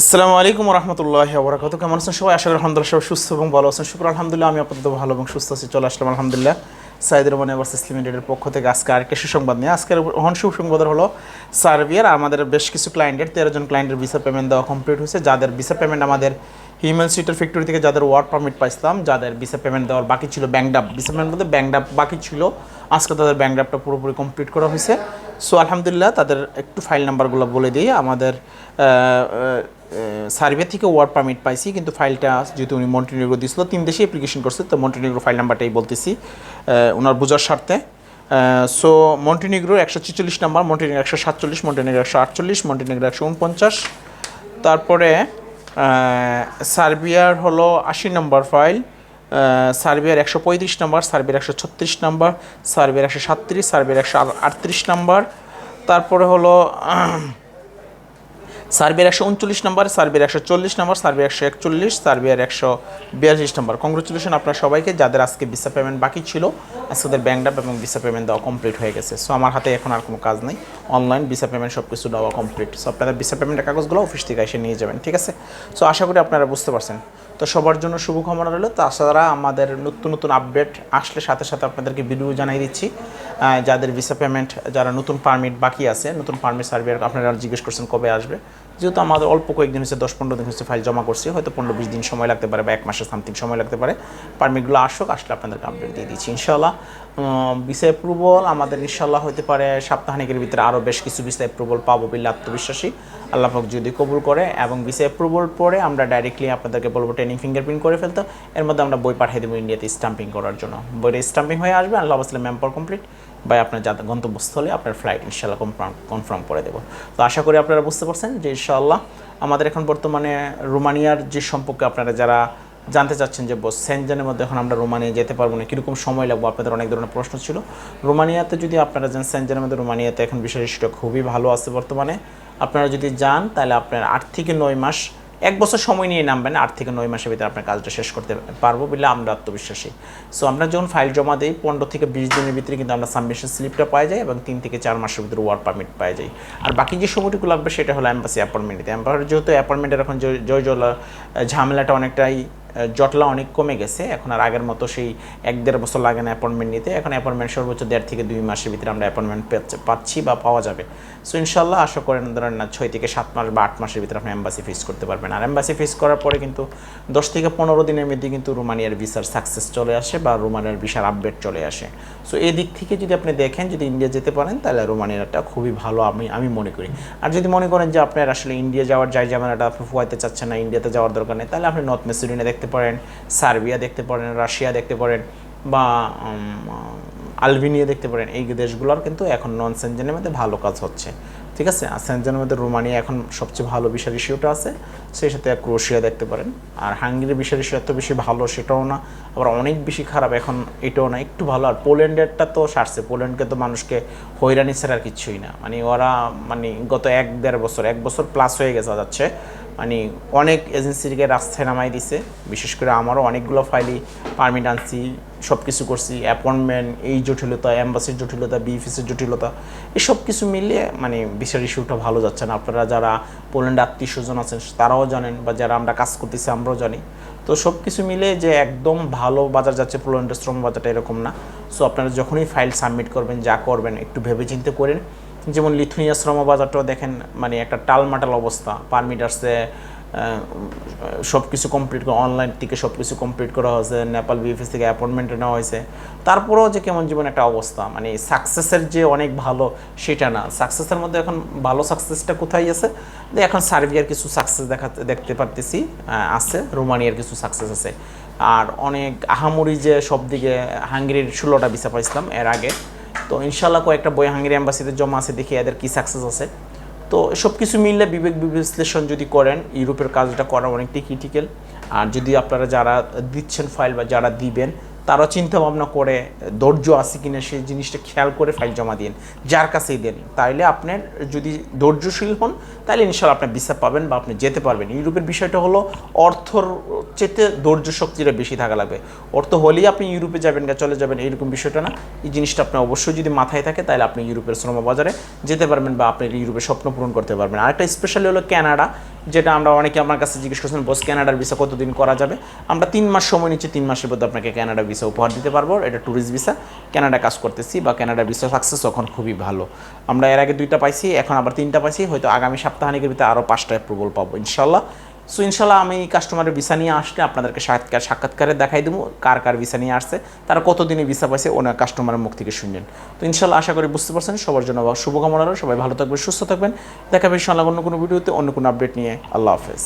আসসালামু আলাইকুম রহমতুল্লাহ বরাকাত কেমন আছেন সবাই? আশা করি আলহামদুলিল্লাহ সবাই সুস্থ এবং ভালো আছেন। শুক্র আলহামদুলিল্লাহ আমি আপাতত ভালো এবং সুস্থ আছি। চলে আসলাম আলহামদুলিল্লাহ সাইদুর রহমান এভার্সিস লিমিটেডের পক্ষ থেকে আজকে আরেকটা সুসংবাদ নিয়ে। আজকের হন সুসংবাদ হলো সার্বিয়ার, আমাদের বেশ কিছু ক্লায়েন্টের তেরো জন ক্লায়েন্টের ভিসা পেমেন্ট দেওয়া কমপ্লিট হয়েছে। যাদের ভিসা পেমেন্ট আমাদের হিউম্যান সিটার ফ্যাক্টরি থেকে যাদের ওয়ার্ক পারমিট পাইছিলাম, যাদের ভিসা পেমেন্ট দেওয়ার বাকি ছিল ব্যাঙ্ক ব্যাংকডাপ ভিসা পেমেন্ট মধ্যে ব্যাংকডাপ বাকি ছিল। আজকে তাদের ব্যাংকডাপটা পুরোপুরি কমপ্লিট করা হয়েছে। সো আলহামদুলিল্লাহ, তাদের একটু ফাইল নাম্বারগুলো বলে দিই। আমাদের সার্ভে থেকে ওয়ার্ক পারমিট পাইছি, কিন্তু ফাইলটা যেহেতু উনি মন্টিনিগ্রো দিয়েছিল তিন দেশে অ্যাপ্লিকেশন করছে, তো মন্টিনিগ্রো ফাইল নাম্বারটাই বলতেছি ওনার বোঝার স্বার্থে। সো মন্টিনিগ্রো একশো ছেচল্লিশ নাম্বার মন্টিনিগ্রো একশো সাতচল্লিশ মন্টিনিগ্রো একশো আটচল্লিশ মন্টিনিগ্রো একশো উনপঞ্চাশ। তারপরে সার্বিয়ার হলো আশি নম্বর ফাইল সার্বিয়ার একশো পঁয়ত্রিশ নম্বর সার্বিয়ার একশো ছত্রিশ নম্বর সার্বিয়ার একশো সাতত্রিশ, সার্বিয়ার একশো আটত্রিশ নম্বর তারপরে হলো সার্বিয়ার একশো উনচল্লিশ নম্বর সার্বিয়ার একশো চল্লিশ নম্বর সার্বিয়ার একশো একচল্লিশ সার্বিয়ার একশো বিয়াল্লিশ নম্বর। কংগ্রেচুলেশন আপনার সবাইকে, যাদের আজকে ভিসা পেমেন্ট বাকি ছিল, আজকে ওদের ব্যাংক ডাপ এবং ভিসা পেমেন্ট দেওয়া কমপ্লিট হয়ে গেছে। সো আমার হাতে এখন আর কোনো কাজ নেই। অনলাইন ভিসা পেমেন্ট সব কিছু দেওয়া কমপ্লিট সো আপনাদের ভিসা পেমেন্টের কাগজগুলো অফিস থেকে এসে নিয়ে যাবেন, ঠিক আছে? সো আশা করি আপনারা বুঝতে পারছেন। তো, সবার জন্য শুভকামনা রইল। তাছাড়া আমাদের নতুন নতুন আপডেট আসলে সাথে সাথে আপনাদেরকে ভিডিও জানাই দিচ্ছি। যাদের ভিসা পেমেন্ট যারা নতুন পারমিট বাকি আছে, নতুন পারমিট সার্ভে আপনারা জিজ্ঞেস করছেন কবে আসবে। যেহেতু আমাদের অল্প কয়েকদিন হচ্ছে দশ পনেরো দিন হচ্ছে ফাইল জমা করছি, হয়তো পনেরো বিশ দিন সময় লাগতে পারে বা এক মাসের সামথিং সময় লাগতে পারে। পারমিটগুলো আসুক, আসলে আপনাদেরকে আপডেট দিয়ে দিচ্ছি ইনশাল্লাহ ভিসা অ্যাপ্রুভাল আমাদের ইনশাল্লাহ হতে পারে, সপ্তাহানিকের ভিতরে আরও বেশ কিছু ভিসা অ্যাপ্রুভাল পাবো বলে আত্মবিশ্বাসী। আল্লাহ পাক যদি কবুল করে এবং ভিসা অ্যাপ্রুভাল পরে আমরা ডাইরেক্টলি আপনাদেরকে বলব ট্রেনিং ফিঙ্গারপ্রিন্ট করে ফেলতে। এর মধ্যে আমরা বই পাঠিয়ে দেবো ইন্ডিয়াতে স্টাম্পিং করার জন্য। বইটা স্টাম্পিং হয়ে আসবে, আল্লাহ আসলে ম্যাম পর কমপ্লিট বা আপনার যাতে গন্তব্যস্থলে আপনার ফ্লাইট ইনশাল্লাহ কনফার্ম কনফার্ম করে দেবো। তো আশা করি আপনারা বুঝতে পারছেন যে ইনশাআল্লাহ আমাদের এখন বর্তমানে রোমানিয়ার যে সম্পর্কে আপনারা যারা জানতে চাচ্ছেন যে সেনজেনের মধ্যে এখন আমরা রোমানিয়া যেতে পারব না, কীরকম সময় লাগবো, আপনাদের অনেক ধরনের প্রশ্ন ছিল। রোমানিয়াতে যদি আপনারা যান, সেনজেনের মধ্যে রোমানিয়াতে এখন সেটা খুবই ভালো আছে বর্তমানে। আপনারা যদি যান, তাহলে আপনার আট থেকে নয় মাস এক বছর সময় নিয়ে নামবেন, আট থেকে নয় মাসের ভিতরে আপনার কাজটা শেষ করতে পারব বলে আমরা আত্মবিশ্বাসী। সো আমরা যখন ফাইল জমা দিই, পনেরো থেকে বিশ দিনের ভিতরে কিন্তু আমরা সাবমিশন স্লিপটা পাওয়া যায় এবং তিন থেকে চার মাসের ভিতরে ওয়ার্ক পারমিট পাওয়া যায়। আর বাকি যে সময়টুকু লাগবে সেটা হলো অ্যাম্বাসি অ্যাপয়েন্টমেন্টে অ্যাম্বাসি যেহেতু অ্যাপয়েন্টমেন্টের এখন জয়- জয় ঝামেলাটা অনেকটাই জটলা অনেক কমে গেছে। এখন আর আগের মতো সেই এক দেড় বছর লাগে না অ্যাপয়েন্টমেন্ট নিতে। এখন অ্যাপয়েন্টমেন্ট সর্বোচ্চ দেড় থেকে দুই মাসের ভিতরে আমরা অ্যাপয়েন্টমেন্ট পাচ্ছি বা পাওয়া যাবে। সো ইনশাল্লাহ আশা করেন ধরেন না ছয় থেকে সাত মাস বা আট মাসের ভিতরে আপনি অ্যাম্বাসি ফিস করতে পারবেন। আর অ্যাম্বাসি ফিস করার পরে কিন্তু দশ থেকে পনেরো দিনের মধ্যে কিন্তু রোমানিয়ার ভিসার সাকসেস চলে আসে বা রোমানিয়ার ভিসার আপডেট চলে আসে। সো এই দিক থেকে যদি আপনি দেখেন, যদি ইন্ডিয়া যেতে পারেন, তাহলে রোমানিয়াটা খুবই ভালো আমি আমি মনে করি। আর যদি মনে করেন যে আপনার আসলে ইন্ডিয়া যাওয়ার যাই জামানাটা আপনি ফুয়াইতে চাচ্ছেন না ইন্ডিয়াতে যাওয়ার দরকার নেই, তাহলে আপনি নর্থ মেসিডোনিয়া দেখতে পারেন, সার্বিয়া দেখতে পারেন, রাশিয়া দেখতে পারেন বা আলভিনিয়া দেখতে পারেন, এই দেশগুলোর কিন্তু এখন নন সেনজেনের মধ্যে ভালো কাজ হচ্ছে। ঠিক আছে? আর সেনজেনের মধ্যে রোমানিয়া এখন সবচেয়ে ভালো বিষয় রেশিওটা আছে। সেই সাথে ক্রোশিয়া দেখতে পারেন। আর হাঙ্গেরির বিষয় রেশিও এত বেশি ভালো সেটাও না। আবার অনেক বেশি খারাপ এখন এটাও না, একটু ভালো। আর পোল্যান্ডেরটা তো সারছে। পোল্যান্ডকে তো মানুষকে হয়রানি ছাড়া আর কিছুই না। মানে ওরা মানে গত এক দেড় বছর, এক বছর প্লাস হয়ে গেছে যাচ্ছে। মানে অনেক এজেন্সিকে রাস্তায় নামাই দিছে। বিশেষ করে আমারও অনেকগুলো ফাইলই পারমিট আনছি সব কিছু করছি। অ্যাপয়েন্টমেন্ট এই জটিলতা অ্যাম্বাসির জটিলতা বিএফিসের জটিলতা, এসব কিছু মিলিয়ে মানে বিচার ইস্যুটা ভালো যাচ্ছে না। আপনারা যারা পোল্যান্ড আত্মীয় স্বজন আছেন, তারাও জানেন বা যারা আমরা কাজ করতেছি, আমরাও জানি। তো সব কিছু মিলে যে একদম ভালো বাজার যাচ্ছে পোল্যান্ডের শ্রম বাজারটা এরকম না। সো আপনারা যখনই ফাইল সাবমিট করবেন, যা করবেন, একটু ভেবে চিন্তে করেন। যেমন লিথুনিয়া শ্রম বাজারটাও দেখেন মানে একটা টালমাটাল অবস্থা। পারমিট আসছে সব কিছু কমপ্লিট করা অনলাইন থেকে সব কিছু কমপ্লিট করা হয়েছে নেপাল বিএফএস থেকে অ্যাপয়েন্টমেন্ট নেওয়া হয়েছে। তারপরেও যে কেমন জীবন একটা অবস্থা মানে সাকসেসের যে অনেক ভালো, সেটা না। সাকসেসের মধ্যে এখন ভালো সাকসেসটা কোথায় আছে? যে এখন সার্বিয়ার কিছু সাকসেস দেখা, দেখতে পারতেছি আছে, রোমানিয়ার কিছু সাকসেস আছে। আর অনেক আহামরি যে সব দিকে হাঙ্গেরির ষোলোটা ভিসা পাইছিলাম এর আগে। তো ইনশাল্লাহ কয়েকটা বই হাঙ্গেরি অ্যাম্বাসিতে জমা আছে, দেখি এদের কি সাকসেস আছে। তো সব কিছু মিললে বিবেক বিশ্লেষণ যদি করেন, ইউরোপের কাজটা করা অনেকটাই ক্রিটিক্যাল আর যদি আপনারা যারা দিচ্ছেন ফাইল বা যারা দিবেন তারা চিন্তা ভাবনা করে, ধৈর্য আছে কিনা সেই জিনিসটা খেয়াল করে ফাইল জমা দিন যার কাছেই দেন। তাইলে আপনার যদি ধৈর্যশীল হন তাহলে ইনশাল্লাহ আপনার ভিসা পাবেন বা আপনি যেতে পারবেন। ইউরোপের বিষয়টা হলো, অর্থর চেতে ধৈর্য শক্তিটা বেশি থাকা লাগবে। অর্থ হলেই আপনি ইউরোপে যাবেন বা চলে যাবেন, এইরকম বিষয়টা না। এই জিনিসটা আপনার অবশ্যই যদি মাথায় থাকে তাহলে আপনি ইউরোপের শ্রম বাজারে যেতে পারবেন বা আপনি ইউরোপের স্বপ্ন পূরণ করতে পারবেন। আরেকটা স্পেশালি হলো ক্যানাডা যেটা আমরা অনেকে আমার কাছে জিজ্ঞেস করছেন, বস ক্যানাডার ভিসা কতদিন করা যাবে? আমরা তিন মাস সময় নিচ্ছি, তিন মাসের মধ্যে আপনাকে ক্যানাডা ভিসা উপহার দিতে পারব। এটা ট্যুরিস্ট ভিসা ক্যানাডা কাজ করতেছি বা ক্যানাডা ভিসা সাকসেস এখন খুবই ভালো। আমরা এর আগে দুইটা পাইছি, এখন আবার তিনটা পাইছি। হয়তো আগামী সপ্তাহানিকের ভিতরে আরও পাঁচটা অ্যাপ্রুভাল পাবো ইনশাল্লাহ সো ইনশাল্লাহ আমি কাস্টমারের ভিসা নিয়ে আসলে আপনাদেরকে সাক্ষাৎকার সাক্ষাৎকারে দেখাই দেবো কার কার ভিসা নিয়ে আসছে, তারা কতদিনে ভিসা পাইছে, ওনার কাস্টমারের মুখ থেকে শুনবেন তো ইনশাল্লাহ আশা করি বুঝতে পারছেন, সবার জন্য শুভকামনা। সবাই ভালো থাকবেন, সুস্থ থাকবেন। দেখা হবে ইনশাল্লাহ অন্য কোনো ভিডিওতে, অন্য কোনো আপডেট নিয়ে। আল্লাহ হাফেজ।